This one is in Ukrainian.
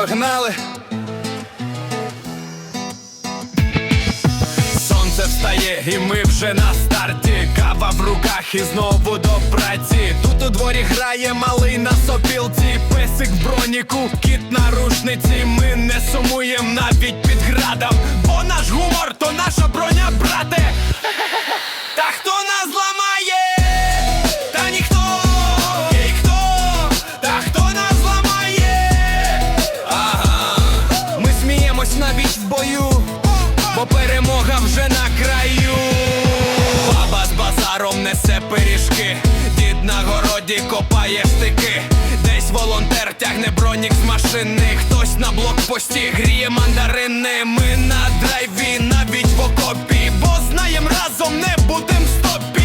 погнали. Сонце встає, і ми вже на старті. Кава в руках і знову до праці. Тут у дворі грає малий на сопілці. Песик в броніку, кіт на рушниці. Ми не сумуєм навіть під градом. Бо наш гумор то наша сміємось в бою, бо перемога вже на краю. Баба з базаром несе пиріжки, дід на городі копає штики. Десь волонтер тягне бронік з машини. Хтось на блокпості гріє мандарини. Ми на драйві, навіть в окопі, бо знаєм разом не будем в стопі.